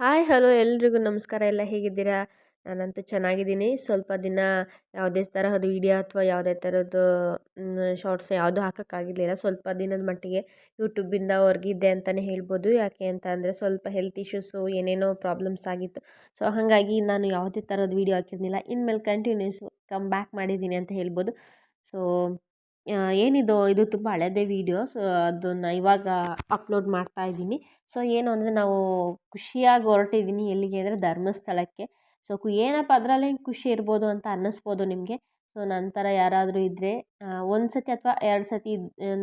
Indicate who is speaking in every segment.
Speaker 1: Hi, hello ಎಲ್ರಿಗೂ ನಮಸ್ಕಾರ. ಎಲ್ಲ ಹೇಗಿದ್ದೀರಾ? ನಾನಂತೂ ಚೆನ್ನಾಗಿದ್ದೀನಿ. ಸ್ವಲ್ಪ ದಿನ ಯಾವುದೇ ತರಹದ ವೀಡಿಯೋ ಅಥವಾ ಯಾವುದೇ ಥರದ್ದು ಶಾರ್ಟ್ಸ್ ಯಾವುದೂ ಹಾಕೋಕ್ಕಾಗಿರಲಿಲ್ಲ. ಸ್ವಲ್ಪ ದಿನದ ಮಟ್ಟಿಗೆ ಯೂಟ್ಯೂಬಿಂದ ಹೊರಗಿದ್ದೆ ಅಂತಲೇ ಹೇಳ್ಬೋದು. ಯಾಕೆ ಅಂತ ಅಂದರೆ ಸ್ವಲ್ಪ ಹೆಲ್ತ್ ಇಶ್ಯೂಸು ಏನೇನೋ ಪ್ರಾಬ್ಲಮ್ಸ್ ಆಗಿತ್ತು. ಸೊ ಹಾಗಾಗಿ ನಾನು ಯಾವುದೇ ಥರದ ವೀಡಿಯೋ ಹಾಕಿರಲಿಲ್ಲ. ಇನ್ಮೇಲೆ ಕಂಟಿನ್ಯೂಸ್ ಕಮ್ ಬ್ಯಾಕ್ ಮಾಡಿದ್ದೀನಿ ಅಂತ ಹೇಳ್ಬೋದು. ಸೊ ಏನಿದು, ಇದು ತುಂಬ ಹಳೇದೇ ವೀಡಿಯೋ ಸೊ ಅದನ್ನು ಇವಾಗ ಅಪ್ಲೋಡ್ ಮಾಡ್ತಾ ಇದ್ದೀನಿ. ಸೊ ಏನು ಅಂದರೆ ನಾವು ಖುಷಿಯಾಗಿ ಹೊರಟಿದ್ದೀನಿ ಎಲ್ಲಿಗೆ ಅಂದರೆ ಧರ್ಮಸ್ಥಳಕ್ಕೆ. ಸೊ ಕು, ಏನಪ್ಪ ಅದರಲ್ಲಿ ಖುಷಿ ಇರ್ಬೋದು ಅಂತ ಅನ್ನಿಸ್ಬೋದು ನಿಮಗೆ? ಸೊ ನನ್ನ ಥರ ಯಾರಾದರೂ ಇದ್ದರೆ ಒಂದು ಸತಿ ಅಥವಾ ಎರಡು ಸತಿ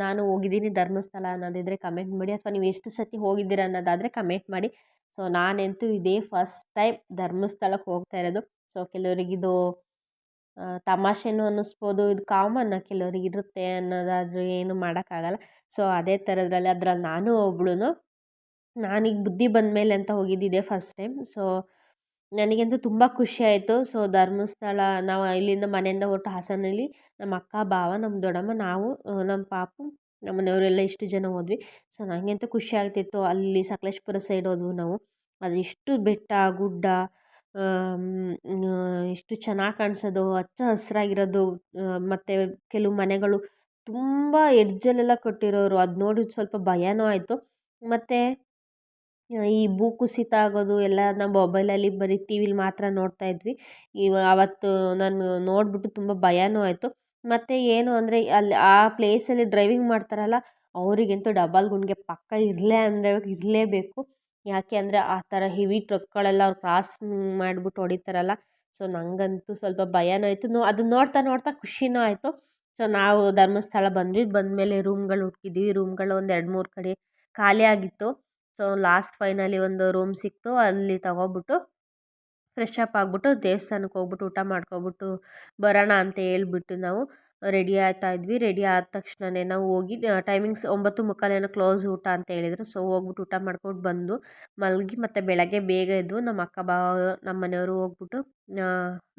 Speaker 1: ನಾನು ಹೋಗಿದ್ದೀನಿ ಧರ್ಮಸ್ಥಳ ಅನ್ನೋದಿದ್ದರೆ ಕಮೆಂಟ್ ಮಾಡಿ, ಅಥವಾ ನೀವು ಎಷ್ಟು ಸತಿ ಹೋಗಿದ್ದೀರ ಅನ್ನೋದಾದರೆ ಕಮೆಂಟ್ ಮಾಡಿ. ಸೊ ನಾನಂತೂ ಇದೇ ಫಸ್ಟ್ ಟೈಮ್ ಧರ್ಮಸ್ಥಳಕ್ಕೆ ಹೋಗ್ತಾ ಇರೋದು. ಸೊ ಕೆಲವರಿಗಿದು ತಮಾಷೆನೂ ಅನ್ನಿಸ್ಬೋದು, ಇದು ಕಾಮನ್ ಕೆಲವ್ರಿಗೆ ಇರುತ್ತೆ ಅನ್ನೋದಾದರೂ ಏನು ಮಾಡೋಕ್ಕಾಗಲ್ಲ. ಸೊ, ಅದೇ ಥರದ್ರಲ್ಲಿ ಅದ್ರಲ್ಲಿ ನಾನು ಒಬ್ಳು ನಾನೀಗ ಬುದ್ಧಿ ಬಂದ ಮೇಲೆ ಅಂತ ಹೋಗಿದ್ದಿದೆ ಫಸ್ಟ್ ಟೈಮ್. ಸೊ, ನನಗಂತೂ ತುಂಬ ಖುಷಿ ಆಯಿತು. ಸೊ, ಧರ್ಮಸ್ಥಳ, ನಾವು ಇಲ್ಲಿಂದ ಮನೆಯಿಂದ ಹೊರಟು ಹಾಸನಲ್ಲಿ ನಮ್ಮ ಅಕ್ಕ, ಭಾವ, ನಮ್ಮ ದೊಡ್ಡಮ್ಮ, ನಾವು ನಮ್ಮ ಪಾಪು, ನಮ್ಮ ಮನೆಯವರೆಲ್ಲ ಇಷ್ಟು ಜನ ಹೋದ್ವಿ. ಸೊ ನನಗಂತೂ ಖುಷಿ ಆಗ್ತಿತ್ತು. ಅಲ್ಲಿ ಸಕಲೇಶಪುರ ಸೈಡ್ ಹೋದ್ವು ನಾವು. ಅದು ಎಷ್ಟು ಬೆಟ್ಟ, ಗುಡ್ಡ ಎಷ್ಟು ಚೆನ್ನಾಗಿ ಕಾಣಿಸೋದು ಹಚ್ಚ ಹಸಿರಾಗಿರೋದು ಮತ್ತು ಕೆಲವು ಮನೆಗಳು ತುಂಬ ಎಡ್ಜಲ್ಲೆಲ್ಲ ಕಟ್ಟಿರೋರು, ಅದು ನೋಡಿ ಸ್ವಲ್ಪ ಭಯನೂ ಆಯಿತು. ಮತ್ತು ಈ ಭೂಕುಸಿತ ಆಗೋದು, ಎಲ್ಲ ನಮ್ಮ ಮೊಬೈಲಲ್ಲಿ ಬರೀ ಟಿ ವಿಲಿ ಮಾತ್ರ ನೋಡ್ತಾ ಇದ್ವಿ. ಇವ ಆವತ್ತು ನಾನು ನೋಡಿಬಿಟ್ಟು ತುಂಬ ಭಯನೂ ಆಯಿತು. ಮತ್ತು ಏನು ಅಂದರೆ, ಅಲ್ಲಿ ಆ ಪ್ಲೇಸಲ್ಲಿ ಡ್ರೈವಿಂಗ್ ಮಾಡ್ತಾರಲ್ಲ, ಅವರಿಗಂತೂ ಡಬಲ್ ಗುಂಡಿಗೆ ಪಕ್ಕ ಇರಲೇ ಅಂದರೆ ಇರಲೇಬೇಕು. ಯಾಕೆ ಅಂದರೆ ಆ ಥರ ಹೆವಿ ಟ್ರಕ್ಗಳೆಲ್ಲ ಅವ್ರು ಕ್ರಾಸ್ ಮಾಡ್ಬಿಟ್ಟು ಹೊಡಿತಾರಲ್ಲ ಸೊ ನನಗಂತೂ ಸ್ವಲ್ಪ ಭಯನೂ ಆಯಿತು. ನೋ, ಅದನ್ನ ನೋಡ್ತಾ ನೋಡ್ತಾ ಖುಷಿನೂ ಆಯಿತು. ಸೊ ನಾವು ಧರ್ಮಸ್ಥಳ ಬಂದ್ವಿ. ಬಂದಮೇಲೆ ರೂಮ್ಗಳು ಹುಡ್ಕಿದ್ವಿ. ರೂಮ್ಗಳು ಒಂದು ಎರಡು ಮೂರು ಕಡೆ ಖಾಲಿ ಆಗಿತ್ತು. ಸೊ ಲಾಸ್ಟ್ ಫೈನಲಿ ಒಂದು ರೂಮ್ ಸಿಕ್ತು. ಅಲ್ಲಿ ತಗೊಬಿಟ್ಟು ಫ್ರೆಶ್ ಅಪ್ ಆಗಿಬಿಟ್ಟು ದೇವಸ್ಥಾನಕ್ಕೆ ಹೋಗ್ಬಿಟ್ಟು ಊಟ ಮಾಡ್ಕೊಬಿಟ್ಟು ಬರೋಣ ಅಂತ ಹೇಳ್ಬಿಟ್ಟು ನಾವು ರೆಡಿ ಆಗ್ತಾ ಇದ್ವಿ. ರೆಡಿ ಆದ ತಕ್ಷಣನೇ ನಾವು ಹೋಗಿ ಟೈಮಿಂಗ್ಸ್ ಒಂಬತ್ತು ಮುಕ್ಕಾಲೇನೋ ಕ್ಲೋಸ್ ಊಟ ಅಂತ ಹೇಳಿದರು. ಸೊ ಹೋಗ್ಬಿಟ್ಟು ಊಟ ಮಾಡ್ಕೊಂಡು ಬಂದು ಮಲಗಿ ಮತ್ತು ಬೆಳಗ್ಗೆ ಬೇಗ ಎದ್ದು ನಮ್ಮ ಅಕ್ಕ ಬಾ, ನಮ್ಮ ಮನೆಯವರು ಹೋಗ್ಬಿಟ್ಟು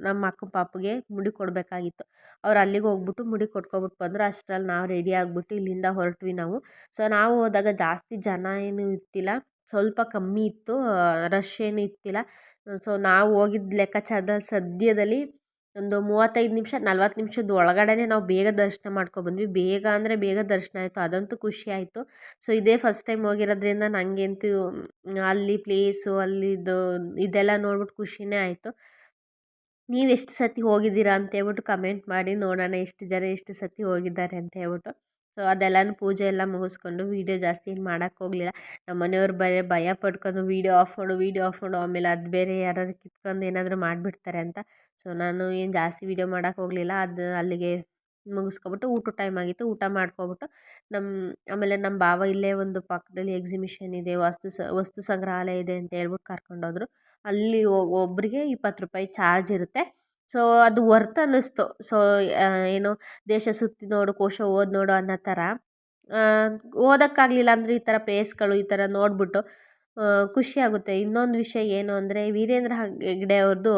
Speaker 1: ನಮ್ಮ ಅಕ್ಕ ಪಾಪಿಗೆ ಮುಡಿ ಕೊಡಬೇಕಾಗಿತ್ತು. ಅವ್ರು ಅಲ್ಲಿಗೆ ಹೋಗ್ಬಿಟ್ಟು ಮುಡಿ ಕೊಟ್ಕೊಬಿಟ್ಟು ಬಂದರು. ಅಷ್ಟರಲ್ಲಿ ನಾವು ರೆಡಿ ಆಗಿಬಿಟ್ಟು ಇಲ್ಲಿಂದ ಹೊರಟ್ವಿ ನಾವು. ಸೊ ನಾವು ಹೋದಾಗ ಜಾಸ್ತಿ ಜನ ಏನೂ ಇರ್ತಿಲ್ಲ. ಸ್ವಲ್ಪ ಕಮ್ಮಿ ಇತ್ತು ರಶ್ ಏನೂ ಇತ್ತಿಲ್ಲ ಸೊ ನಾವು ಹೋಗಿದ್ದ ಲೆಕ್ಕಾಚಾರದಲ್ಲಿ ಸದ್ಯದಲ್ಲಿ ಒಂದು ಮೂವತ್ತೈದು ನಿಮಿಷ, ನಲ್ವತ್ತು ನಿಮಿಷದ ಒಳಗಡೆನೇ ನಾವು ಬೇಗ ದರ್ಶನ ಮಾಡ್ಕೊಬಂದ್ವಿ. ಬೇಗ ಅಂದರೆ ಬೇಗ ದರ್ಶನ ಆಯಿತು. ಅದಂತೂ ಖುಷಿ ಆಯಿತು. ಸೊ ಇದೇ ಫಸ್ಟ್ ಟೈಮ್ ಹೋಗಿರೋದ್ರಿಂದ ನನಗಂತೂ ಅಲ್ಲಿ ಪ್ಲೇಸು ಅಲ್ಲಿದು ಇದೆಲ್ಲ ನೋಡ್ಬಿಟ್ಟು ಖುಷಿನೇ ಆಯಿತು. ನೀವು ಎಷ್ಟು ಸತಿ ಹೋಗಿದ್ದೀರಾ ಅಂತ ಹೇಳ್ಬಿಟ್ಟು ಕಮೆಂಟ್ ಮಾಡಿ ನೋಡೋಣ. ಎಷ್ಟು ಜನ ಎಷ್ಟು ಸತಿ ಹೋಗಿದ್ದಾರೆ ಅಂತ ಹೇಳ್ಬಿಟ್ಟು. ಸೊ, ಅದೆಲ್ಲನೂ ಪೂಜೆ ಎಲ್ಲ ಮುಗಿಸ್ಕೊಂಡು ವೀಡಿಯೋ ಜಾಸ್ತಿ ಏನು ಮಾಡೋಕ್ಕೆ ಹೋಗಲಿಲ್ಲ. ನಮ್ಮ ಮನೆಯವ್ರು ಬರೀ ಭಯ ಪಡ್ಕೊಂಡು ವೀಡಿಯೋ ಆಫ್ ಮಾಡು, ವೀಡಿಯೋ ಆಫ್ ಮಾಡು, ಆಮೇಲೆ ಅದು ಬೇರೆ ಯಾರಾದ್ರು ಕಿತ್ಕೊಂಡು ಏನಾದರೂ ಮಾಡಿಬಿಡ್ತಾರೆ ಅಂತ. ಸೊ, ನಾನು ಏನು ಜಾಸ್ತಿ ವೀಡಿಯೋ ಮಾಡೋಕ್ಕೆ ಹೋಗಲಿಲ್ಲ. ಅದು ಅಲ್ಲಿಗೆ ಮುಗಿಸ್ಕೊಬಿಟ್ಟು ಊಟ ಟೈಮ್ ಆಗಿತ್ತು, ಊಟ ಮಾಡ್ಕೊಬಿಟ್ಟು ನಮ್ಮ ಆಮೇಲೆ ನಮ್ಮ ಭಾವ ಇಲ್ಲೇ ಒಂದು ಪಕ್ಕದಲ್ಲಿ ಎಕ್ಸಿಮಿಷನ್ ಇದೆ, ವಸ್ತು ವಸ್ತು ಸಂಗ್ರಹಾಲಯ ಇದೆ ಅಂತ ಹೇಳ್ಬಿಟ್ಟು ಕರ್ಕೊಂಡೋದ್ರು. ಅಲ್ಲಿ ಒಬ್ಬರಿಗೆ ಇಪ್ಪತ್ತು ರೂಪಾಯಿ ಚಾರ್ಜ್ ಇರುತ್ತೆ. ಸೊ, ಅದು ವರ್ತ್ ಅನ್ನಿಸ್ತು. ಸೊ ಏನು ದೇಶ ಸುತ್ತಿ ನೋಡು, ಕೋಶ ಓದಿ ನೋಡು ಅನ್ನೋ ಥರ. ಓದೋಕ್ಕಾಗಲಿಲ್ಲ ಅಂದರೆ ಈ ಥರ ಪ್ಲೇಸ್ಗಳು, ಈ ಥರ ನೋಡಿಬಿಟ್ಟು ಖುಷಿಯಾಗುತ್ತೆ ಇನ್ನೊಂದು ವಿಷಯ ಏನು ಅಂದರೆ, ವೀರೇಂದ್ರ ಹೆಗ್ಗಡೆ ಅವ್ರದ್ದು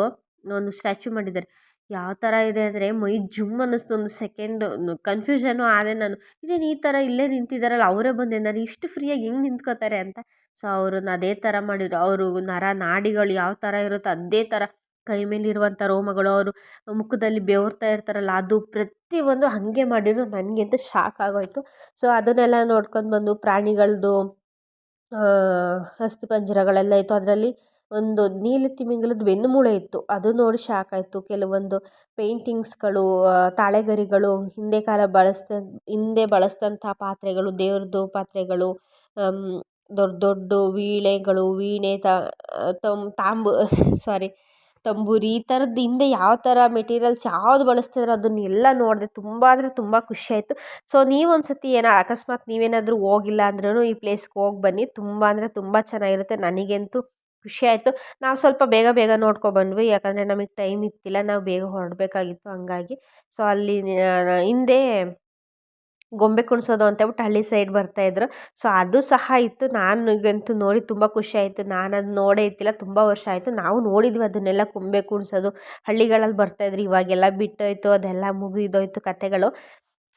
Speaker 1: ಒಂದು ಸ್ಟ್ಯಾಚ್ಯೂ ಮಾಡಿದ್ದಾರೆ. ಯಾವ ಥರ ಇದೆ ಅಂದರೆ, ಮೈ ಜುಮ್ ಅನ್ನಿಸ್ತು ಒಂದು ಸೆಕೆಂಡು. ಕನ್ಫ್ಯೂಷನು ಆದೆ ನಾನು, ಇದೇನು ಈ ಥರ ಇಲ್ಲೇ ನಿಂತಿದ್ದಾರಲ್ಲ, ಅವರೇ ಬಂದೆ ಇಷ್ಟು ಫ್ರೀಯಾಗಿ ಹೆಂಗೆ ನಿಂತ್ಕೋತಾರೆ? ಅಂತ. ಸೊ, ಅವ್ರನ್ನ ಅದೇ ಥರ ಮಾಡಿದ್ರು. ಅವರು ನರ ನಾಡಿಗಳು ಯಾವ ಥರ ಇರುತ್ತೋ, ಅದೇ ಥರ. ಕೈ ಮೇಲಿರುವಂಥ ರೋಮಗಳು, ಅವರು ಮುಖದಲ್ಲಿ ಬೆವರ್ತಾ ಇರ್ತಾರಲ್ಲ, ಅದು ಪ್ರತಿಯೊಂದು ಹಾಗೆ ಮಾಡಿದ್ರು ನನಗಂತೂ ಶಾಕ್ ಆಗೋಯಿತು. ಸೊ, ಅದನ್ನೆಲ್ಲ ನೋಡ್ಕೊಂಡು ಬಂದು ಪ್ರಾಣಿಗಳದ್ದು ಅಸ್ಥಿಪಂಜರಗಳೆಲ್ಲ ಇತ್ತು. ಅದರಲ್ಲಿ ಒಂದು ನೀಲಿ ತಿಮಿಂಗಲದ ಬೆನ್ನುಮೂಳೆ ಇತ್ತು. ಅದು ನೋಡಿ ಶಾಕ್ ಆಯಿತು. ಕೆಲವೊಂದು ಪೇಂಟಿಂಗ್ಸ್ಗಳು ತಾಳೆಗರಿಗಳು, ಹಿಂದೆ ಕಾಲ ಬಳಸ್ತ, ಹಿಂದೆ ಬಳಸಿದಂಥ ಪಾತ್ರೆಗಳು, ದೇವ್ರದ್ದು ಪಾತ್ರೆಗಳು ದೊಡ್ಡ ದೊಡ್ಡ ವೀಳೆಗಳು ವೀಣೆ ತಾಂಬು ಸಾರಿ ತಂಬೂರಿ, ಈ ಥರದ್ದು ಹಿಂದೆ ಯಾವ ಥರ ಮೆಟೀರಿಯಲ್ಸ್ ಯಾವ್ದು ಬಳಸ್ತಿದ್ರು ಅದನ್ನೆಲ್ಲ ನೋಡಿದೆ ತುಂಬ ಅಂದರೆ ತುಂಬ ಖುಷಿ ಆಯಿತು. ಸೊ ನೀವು ಒಂದು ಸತಿ ಏನೋ ಅಕಸ್ಮಾತ್ ನೀವೇನಾದರೂ ಹೋಗಿಲ್ಲ ಅಂದ್ರೂ ಈ ಪ್ಲೇಸ್ಗೆ ಹೋಗಿ ಬನ್ನಿ. ತುಂಬ ಅಂದರೆ ತುಂಬ ಚೆನ್ನಾಗಿರುತ್ತೆ. ನನಗಂತೂ ಖುಷಿ ಆಯಿತು. ನಾವು ಸ್ವಲ್ಪ ಬೇಗ ಬೇಗ ನೋಡ್ಕೊಬಂದ್ವಿ. ಯಾಕಂದರೆ ನಮಗೆ ಟೈಮ್ ಇತ್ತಿಲ್ಲ. ನಾವು ಬೇಗ ಹೊರಡಬೇಕಾಗಿತ್ತು ಹಂಗಾಗಿ. ಸೊ ಅಲ್ಲಿ ಹಿಂದೆ ಗೊಂಬೆ ಕುಣಿಸೋದು ಅಂತೇಳ್ಬಿಟ್ಟು ಹಳ್ಳಿ ಸೈಡ್ ಬರ್ತಾ ಬರ್ತಾಯಿದ್ರು ಸೊ ಅದು ಸಹ ಇತ್ತು. ನನಗಂತೂ ನೋಡಿ ತುಂಬ ಖುಷಿ ಆಯಿತು. ನಾನು ಅದು ನೋಡೇ ಇತ್ತಿಲ್ಲ ತುಂಬ ವರ್ಷ ಆಯಿತು. ನಾವು ನೋಡಿದ್ವಿ ಅದನ್ನೆಲ್ಲ ಗೊಂಬೆ ಕುಣಿಸೋದು. ಹಳ್ಳಿಗಳಲ್ಲಿ ಬರ್ತಾ ಬರ್ತಾಯಿದ್ರು ಇವಾಗೆಲ್ಲ ಬಿಟ್ಟೋಯ್ತು. ಅದೆಲ್ಲ ಮುಗಿದೋಯ್ತು ಕತೆಗಳು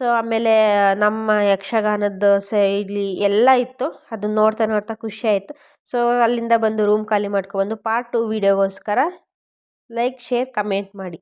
Speaker 1: ಸೊ ಆಮೇಲೆ ನಮ್ಮ ಯಕ್ಷಗಾನದ ಸೈಡ್ಲಿ ಎಲ್ಲ ಇತ್ತು. ಅದನ್ನ ನೋಡ್ತಾ ನೋಡ್ತಾ ಖುಷಿ ಆಯಿತು. ಸೊ ಅಲ್ಲಿಂದ ಬಂದು ರೂಮ್ ಖಾಲಿ ಮಾಡ್ಕೊಬಂದು ಪಾರ್ಟ್ ಟು ವೀಡಿಯೋಗೋಸ್ಕರ ಲೈಕ್ ಶೇರ್ ಕಮೆಂಟ್ ಮಾಡಿ.